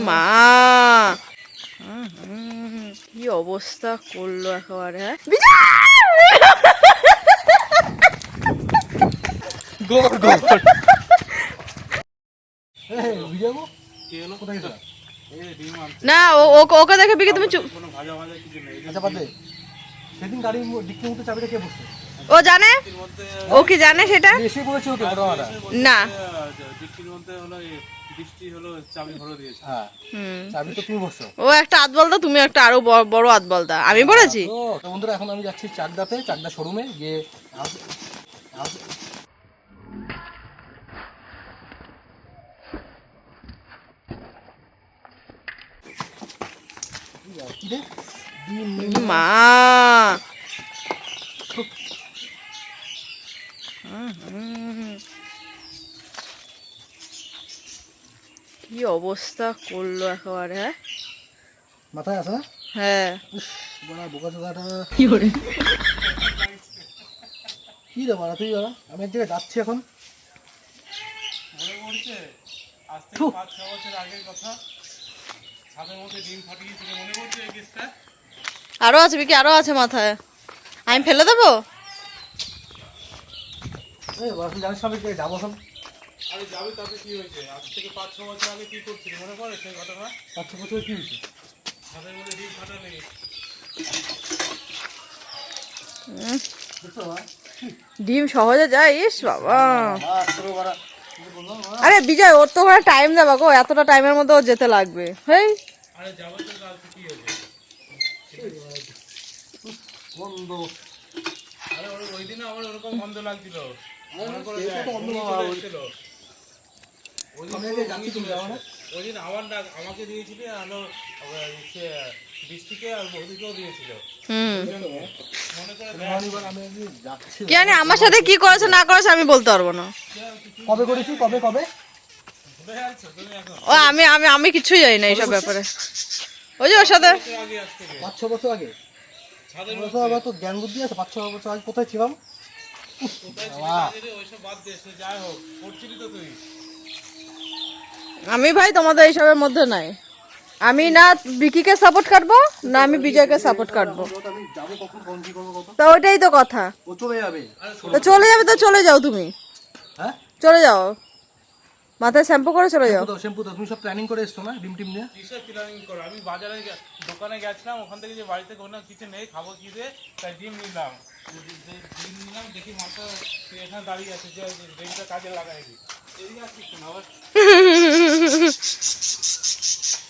মা! কি অবস্থা করল একেবারে হ্যাঁ? না ওকে দেখে বিকে তুমি চুপ। আচ্ছা সেদিন গাড়ির ডিক্কি মুখে চাবিটা কে বসছে? ও জানে? ও কি জানে সেটা? না ডিক্কির মধ্যে হলো এই বৃষ্টি হলো চাবি ভরে দিয়েছে হ্যাঁ। হুম। চাবি তো তুমি ও একটা আতবলদা তুমি একটা আরও বড়- বড় আতবলদা আমি বলেছি। তো তো বন্ধুরা এখন আমি যাচ্ছি চাকদাতে চাকদা শোরুমে গিয়ে মা হুম, হুম। কি অবস্থা করল একেবারে হ্যাঁ? মাথায় আছে? না হ্যাঁ বড়া বোকা চোদাটা কি করে? কি রে বাড়া তুই বাড়া? আমি এক জায়গায় যাচ্ছি এখন। আরও আছে বিকি আরও আছে মাথায়। আমি ফেলে দেবো এই বাড়া তুই জানিস না আমি কে যাব এখন আরে যাবে তাতে কি হয়েছে? আজ থেকে পাঁচ ছ বছর আগে কি করছিল মনে পড়ে সেই ঘটনা? পাঁচ ছ বছর কি হয়েছে? ছাদের মধ্যে ডিম সহজে যায় ইস বাবা। আরে বিজয় ওর তো ওখানে টাইম দেবা গো এতটা টাইমের মধ্যে ও যেতে লাগবে। হেই। আরে যাবে তো কালকে কি হয়েছে? বন্ধ। আরে ওই দিনে আমার ওরকম গন্ধ লাগছিল। মনে ওই- দিন আমার ডাক আমাকে দিয়েছিলি আলো সে বৃষ্টিকে আর বৌদিকেও দিয়েছিল। হুম। মনে করে দেখ, মানে এবার আমি আজকে যাচ্ছি। কি জানি আমার সাথে কি করেছে না করেছে আমি বলতে পারব না। কবে করেছি কবে কবে? ভুলে যাচ্ছ তুমি এখন। ও আমি আমি আমি কিছুই জানি না এইসব ব্যাপারে। ওই যে ওর সাথে। পাঁচ ছ বছর আগে ছাদের বছর আগে? তো জ্ঞান বুদ্ধি আছে পাঁচ ছ বছর আগে কোথায় ছিলাম? আমি ভাই তোমাদের এইসবের মধ্যে নাই। আমি না বিকিকে সাপোর্ট কাটবো না আমি বিজয়কে সাপোর্ট কাটবো। তো ওইটাই তো কথা। চলে যাবে। তো চলে যাবে তো চলে যাও তুমি। হ্যাঁ? চলে যাও। মাথায় শ্যাম্পু করে চলে যাও। তো শ্যাম্পু তো তুমি সব প্ল্যানিং করে এসছো না? ডিম টিম নিয়ে? কিসের প্ল্যানিং করো? আমি বাজারে দোকানে গেছিলাম ওখান থেকে যে বাড়িতে কোনো কিছু নেই খাব কি দিয়ে তাই ডিম নিলাম। দেখি মাত্র এখানে দাঁড়িয়ে আছে যে যে কাজে লাগাই দি এদিকে আসছিস কেন আবার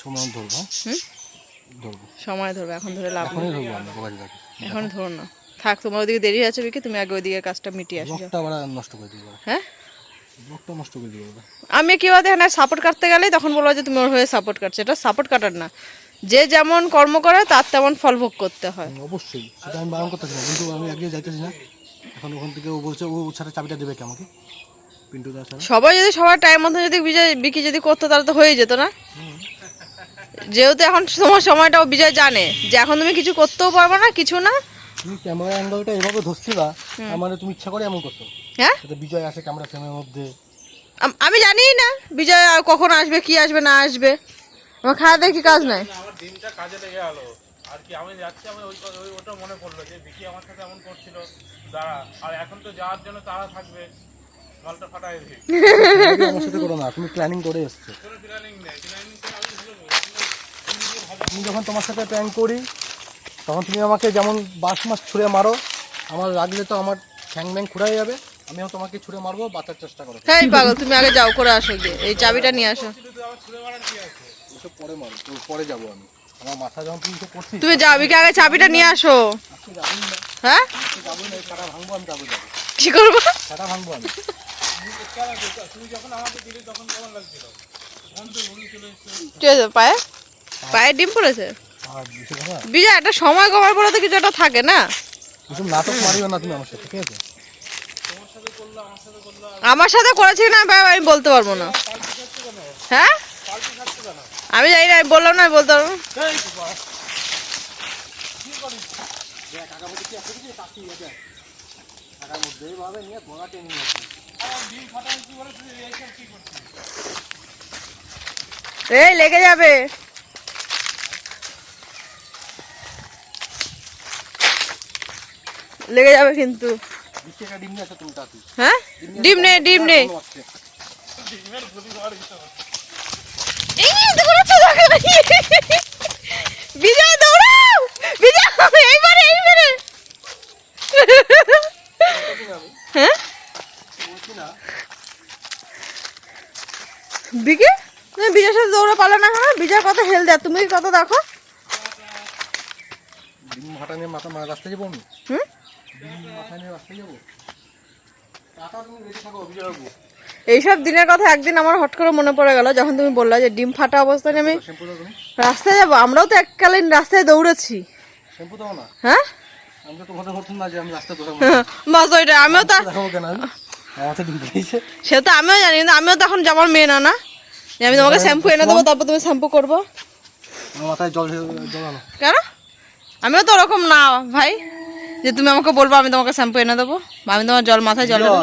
সময় ধরবো হ্যাঁ? ধরবো। সময় ধরবে এখন ধরে লাভ নেই। ধরবো এখন ধরো না। থাক তোমার ওদিকে দেরি আছে বিকি তুমি আগে ওইদিকে কাজটা মিটিয়ে আসো আবার নষ্ট করে দিবো হ্যাঁ? ব্লগটা নষ্ট করে দিবো আমি কি বলতে সাপোর্ট কাটতে গেলেই তখন বলব যে তুমি ওর হয়ে সাপোর্ট কাটছো। এটা সাপোর্ট কাটার না। যে যেমন কর্ম করে তার তেমন ফল ভোগ করতে হয়। অবশ্যই সেটা আমি বারণ করতেছি না কিন্তু আমি আগে যাইতেছি না। এখন ওখান থেকে ও বলছে ও ছাড়া চাবিটা দেবে কে আমাকে? পিন্টু দা ছাড়া। সবাই যদি সবার টাইম মতো যদি বিজয় বিকি যদি করতো তাহলে তো হয়ে যেত না? যেহেতু এখন তোমার সময়টাও বিজয় জানে যে এখন তুমি কিছু করতেও পারবে না কিছু না। তুমি ক্যামেরা অ্যাঙ্গেলটা এভাবে ধরছিলা তার মানে তুমি ইচ্ছা করে এমন করছ। হ্যাঁ? বিজয় আসে ক্যামেরা ফ্রেমের মধ্যে। আমি জানিই না বিজয় আর কখন আসবে কি আসবে না আসবে। আমার খাওয়া দেখি কাজ নাই? আমার ডিমটা কাজে লেগে গেলো। আর কি আমি যাচ্ছি আমি ওই ওই ওটা মনে পড়ল যে বিকি আমার সাথে এমন করছিল। দাঁড়া আর এখন তো যাওয়ার জন্য তারা থাকবে। মালটা ফাটাই দিই আমার সাথে করো না তুমি প্ল্যানিং করে এসছো। কোনো প্ল্যানিং নেই প্ল্যানিং করে আমি ভালো যখন তোমার সাথে প্ল্যান করি তখন তুমি আমাকে যেমন বাস মাস ছুঁড়ে মারো আমার লাগলে তো আমার ঠ্যাং ব্যাং খুঁড়াই যাবে। আমিও তোমাকে ছুঁড়ে মারবো বাঁচার চেষ্টা করো। হ্যাঁ পাগল তুমি আগে যাও করে আসো গিয়ে। এই চাবিটা নিয়ে আসো। পরে মারো পরে যাব আমি। আমার মাথা যখন তুমি করছিস। তুমি যাও বিকে আগে চাবিটা নিয়ে আসো। হ্যাঁ? না কাটা ভাঙবো আমি যাব যাব। কি করব? কাটা ভাঙবো আমি। তুমি যখন আমাকে দিলি তখন কেমন লাগছিল? পায়ে? পায়ে ডিম পড়েছে? আর বিজয় একটা সময় কমার পরে তো কিছু একটা থাকে না? নাটক মারিও না তুমি আমার সাথে ঠিক আছে? আমার সাথে করেছি না, ভাই, আমি বলতে পারব না। হ্যাঁ? আমি জানি না বললাম না বলতে পারব এই, লেগে যাবে। লেগে যাবে কিন্তু। হ্যাঁ? ডিম নে ডিম নে। এখনও আসছে। ডিমের ক্ষতি করার ইচ্ছা করছে। এই দৌড়াচ্ছে দেখো বিজয় দৌড়াও! বিজয় এইবারে এইবারে। বলছি না আমি, হ্যাঁ? বিকে? তুমি বিজয়ের সাথে দৌড়া পারলে না কেন? বিজয় কত হেল দেয় তুমি কত দেখো? ডিম ভাটা নিয়ে মাথা রাস্তায় যাব আমি? এইসব দিনের কথা একদিন আমার হট করে মনে পড়ে গেল যখন তুমি বললা যে ডিম ফাটা অবস্থায় আমি রাস্তায় যাব আমরাও তো এককালীন রাস্তায় দৌড়েছি। হ্যাঁ? না বাস ওইটা আমিও তো সে তো আমিও জানি কিন্তু আমিও তো এখন যাবার মেয়ে না না? আমি তোমাকে শ্যাম্পু এনে দেবো তারপর তুমি শ্যাম্পু করব। মাথায় জল কেন? আমিও তো ওরকম না ভাই। যে তুমি আমাকে বলব আমি তোমাকে শ্যাম্পু এনে দেবো। বা আমি তোমার জল মাথায় জল দেবো।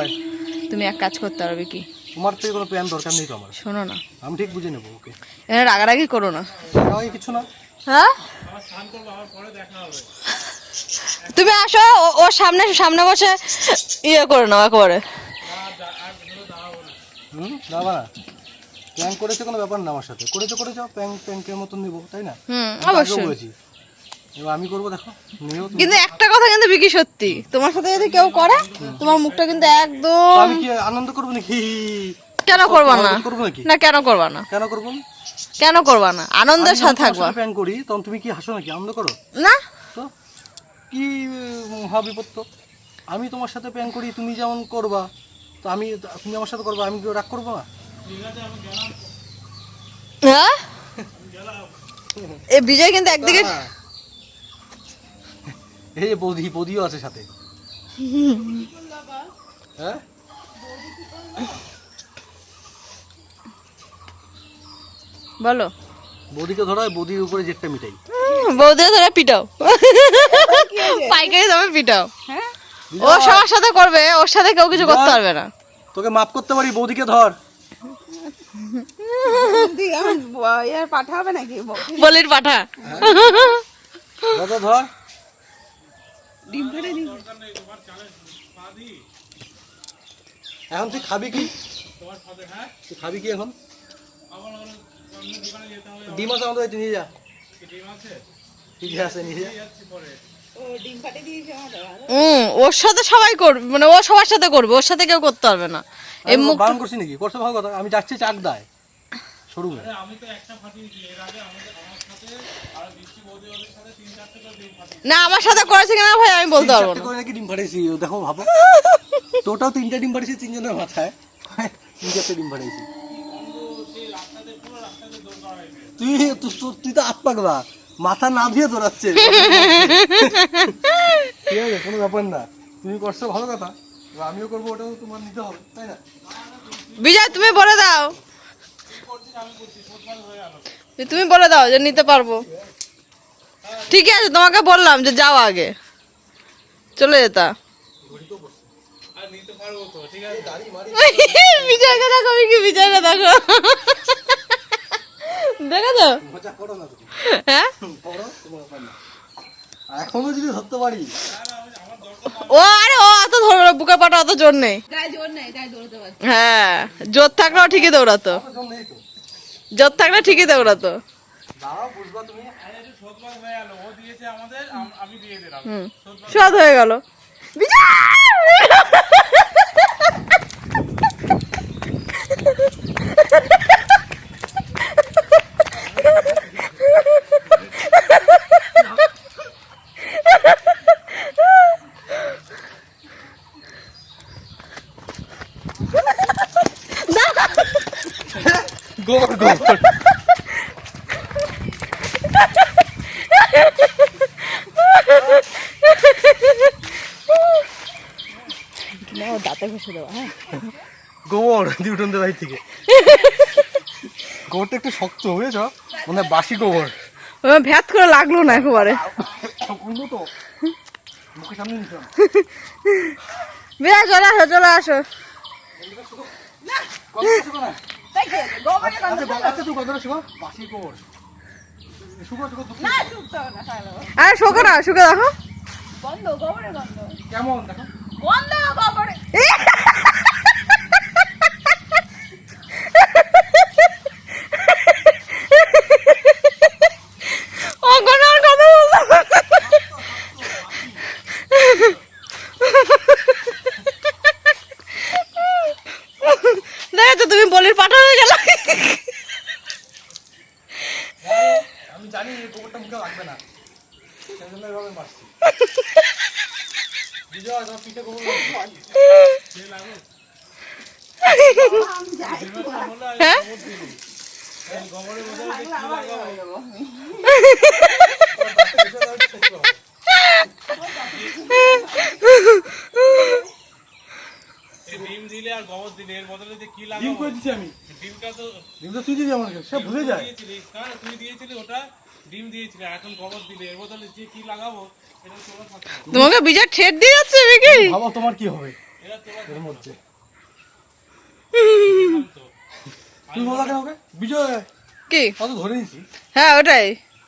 তুমি এক কাজ করতে পারবে কি? তোমার থেকে কোনো প্যান দরকার নেই তো আমার। শোনো না। আমি ঠিক বুঝে নেব ওকে। এখানে রাগারাগি করো না। কিছু না। হ্যাঁ? তুমি আসো ও- ওর সামনে সামনে বসে ইয়ে করে নাও একেবারে। দাঁড়াবো না। হুম প্যাং করেছে কোনো ব্যাপার না আমার সাথে। করেছ করেছ প্যাং প্যাঙ্কের মতন নিবো তাই না? হুম অবশ্যই। আমি করব দেখো। কিন্তু একটা কথা কিন্তু বিকি সত্যি। তোমার সাথে যদি কেউ করে তোমার মুখটা কিন্তু একদম আমি কি আনন্দ করব নাকি? কেন করবা না? না কেন করবা না? কেন করব কেন করবা না? আনন্দের সাথে থাকবা। সাথে করি তখন তুমি কি হাসো নাকি? আনন্দ করো? না। তো কি মহা বিপদ তো আমি তোমার সাথে প্যাং করি তুমি যেমন করবা তো আমি তুমি আমার সাথে করবা আমি কি রাগ করব না? হ্যাঁ? এ বিজয় কিন্তু একদিকে। এই যে বৌদি বৌদিও আছে সাথে। হ্যাঁ? বলো। বৌদিকে ধরো বৌদির উপরে জেটটা মিটাই। বৌদিরা ধরে পিটাও। পাইকারি দামে পিটাও। ও সবার সাথে করবে ওর সাথে কেউ কিছু করতে পারবে না। তোকে মাফ করতে পারি বৌদিকে ধর। পাঠাবে নাকি বলির পাঠা। দাদা ধর। ডিম ফেটে দিই এখন তুই খাবি কি? হ্যাঁ তুই খাবি কি এখন? ডিম আছে আমাদের নিয়ে যা। ডিম আছে ঠিক আছে নিয়ে যা। যাচ্ছি পরে ও ডিম ফাটে দিয়েছে আমাদের হুম ওর সাথে সবাই করবে মানে ও সবার সাথে করবে ওর সাথে কেউ করতে পারবে না। এই আমি মুখ বারণ করছি নাকি? করছে ভালো কথা আমি যাচ্ছি চাক দায় আরে আমি তো একটা ফাটিয়েছি এর আগে আমাদের আমার সাথে না আমার সাথে করেছে কিনা ভাই আমি বলতে পারব না। করে নাকি ডিম ফাটাইছি দেখো ভাবো। তোটাও তিনটা ডিম ফাটিয়েছি তিনজনের মাথায় তিন চারটে ডিম ফাটাইছি তুই তুই তো- আত পাকবা মাথা না দিয়ে দৌড়াচ্ছে ঠিক আছে কোনো ব্যাপার না। তুমি করছ ভালো কথা। আমিও করব ওটাও তোমার নিতে হবে তাই না? বিজয় তুমি বলে দাও। তুমি বলে দাও যে নিতে পারব। ঠিক আছে তোমাকে বললাম যে যাও আগে। চলে যেতা। আর নিতে পারব তো ঠিক আছে বিজয়কে দেখো কি বিজয়কে দেখো দেখেছ? মজা করো না তুমি হ্যাঁ? এখনও যদি ধরতে পারি। ও আরে ও অত ধরবে না বুকের পাটা অত জোর নেই। গায়ে জোর নেই তাই দৌড়তে পারছি। হ্যাঁ জোর থাকলেও ঠিকই দৌড়াতো। জোর থাকলে ঠিকই দৌড়াতো। দাঁড়াও বুঝবা তুমি। একটু হয়ে গেল। ও দিয়েছে আমাদের আম- আমি দিয়ে দিলাম হুম শোধবাদ স্বাদ হয়ে গেল বিজয় গোবর গোবর দাঁতে ঘষে দেওয়া হ্যাঁ। গোবর উঠোন বাড়ি থেকে। গোবরটা একটু শক্ত বুঝেছ? মানে বাসি গোবর। ভ্যাত করে লাগল না একেবারে। উঠল তো। মুখের সামনে নিতাম বিরাজ চলে আসো চলে আসো? গোবরের আচ্ছা। আচ্ছা তাহলে আরে শোকো না শুকে দেখো। গন্ধ গোবরের গন্ধ। কেমন দেখো? গন্ধ গোবরে অগনার কথা বলতো দেখো তুমি বলির পাঠা হয়ে গেল আমি জানি এই গোবরটা মুখে লাগবে না সেই জন্য এভাবে মারছি বিজয় তোমার পিঠে গোবর লাগবে? সে লাগবে আমি যাই বলে আর হ্যাঁ? ডিম দিলে আর গোবর দিলে এর বদলে যে কি ডিম করে দিছি আমি। ডিমটা তো ডিম তো তুই দিবি আমাকে সব ভুলে যায়। দিয়েছিলি তুই দিয়েছিলি ওটা ডিম দিয়েছিলি এখন গোবর দিলে এর বদলে যে কি লাগাবো এটা তোরা তোমাকে বিজয় ঠেট দিয়ে যাচ্ছে ভাবো তোমার কি হবে এটা তোরা এর মধ্যে। তুই বলা কেন ওকে বিজয় কি? কত ধরে নিছি হ্যাঁ ওটাই।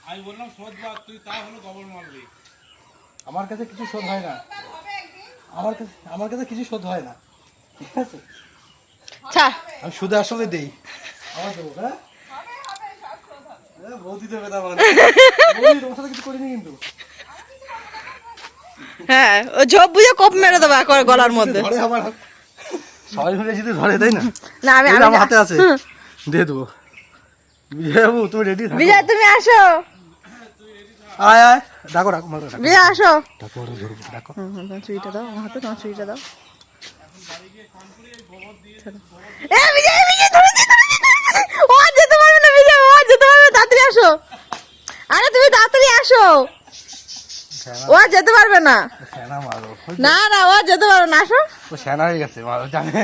আমি বললাম সোদ তুই তা হলো গোবর মারলি। আমার কাছে কিছু শোধ হয় না। আমার কাছে আমার কাছে কিছু শোধ হয় না। ঠিক আছে ছা। আমি সুদে আসলে দেই। আমার দেবো হ্যাঁ? বৌদি দেবে না মানে। তোমার সাথে কিছু করিনি কিন্তু। হ্যাঁ ও ঝোপ বুঝে কোপ মেরে দেবো একবার গলার মধ্যে। ধরে আমার সবাই মিলে যদি ধরে তাই না? না আমি এই যে আমি আমার হাতে আছে। দিয়ে দেবো। বিজয় তুমি রেডি থাকো? বিজয় তুমি আসো। আয় আয়। ডাকো ডাকো মারো বিজয় আসো। ডাকো ডাকো। হুম, হুম, তোমার চুড়িটা দাও আমার হাতে তোমার চুড়িটা দাও এ, বিজয়, বিজয়, ধরেছি, ধরেছি, ধরেছি। ও যেতে পারবে না বিজয় ও যেতে পারবে তাড়াতাড়ি আসো। আরে তুমি তাড়াতাড়ি আসো। ও যেতে পারবে না। না না ও যেতে পারবে না আসো। ও সেনা হয়ে গেছে মারো জানে।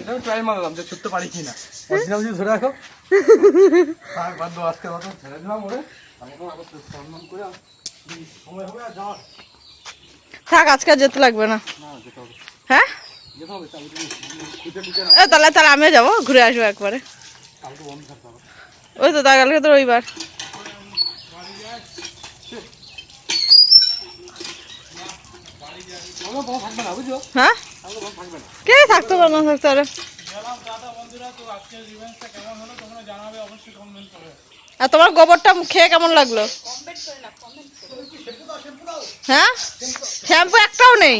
এটা ট্রাই মারলাম যে ছুটতে পারি কিনা। অরিজিনাল যদি ধরে রাখো। বাদ আজকে মতো। ছেড়ে দিলাম ওরে। থাক আজকে আর যেতে লাগবে না। হ্যাঁ? তাহলে তাহলে আমিও যাব ঘুরে আসব একবারে। ওই তো তা কালকে তো রবিবার। হ্যাঁ? কে থাকতে পারে না থাকতে পারে বন্ধুরা তো আজকের রিভেন্সটা কেমন হলো তোমরা জানাবে অবশ্যই কমেন্ট করে আর তোমার গোবরটা খেয়ে কেমন লাগল? হ্যাঁ? শ্যাম্পু একটাও নেই?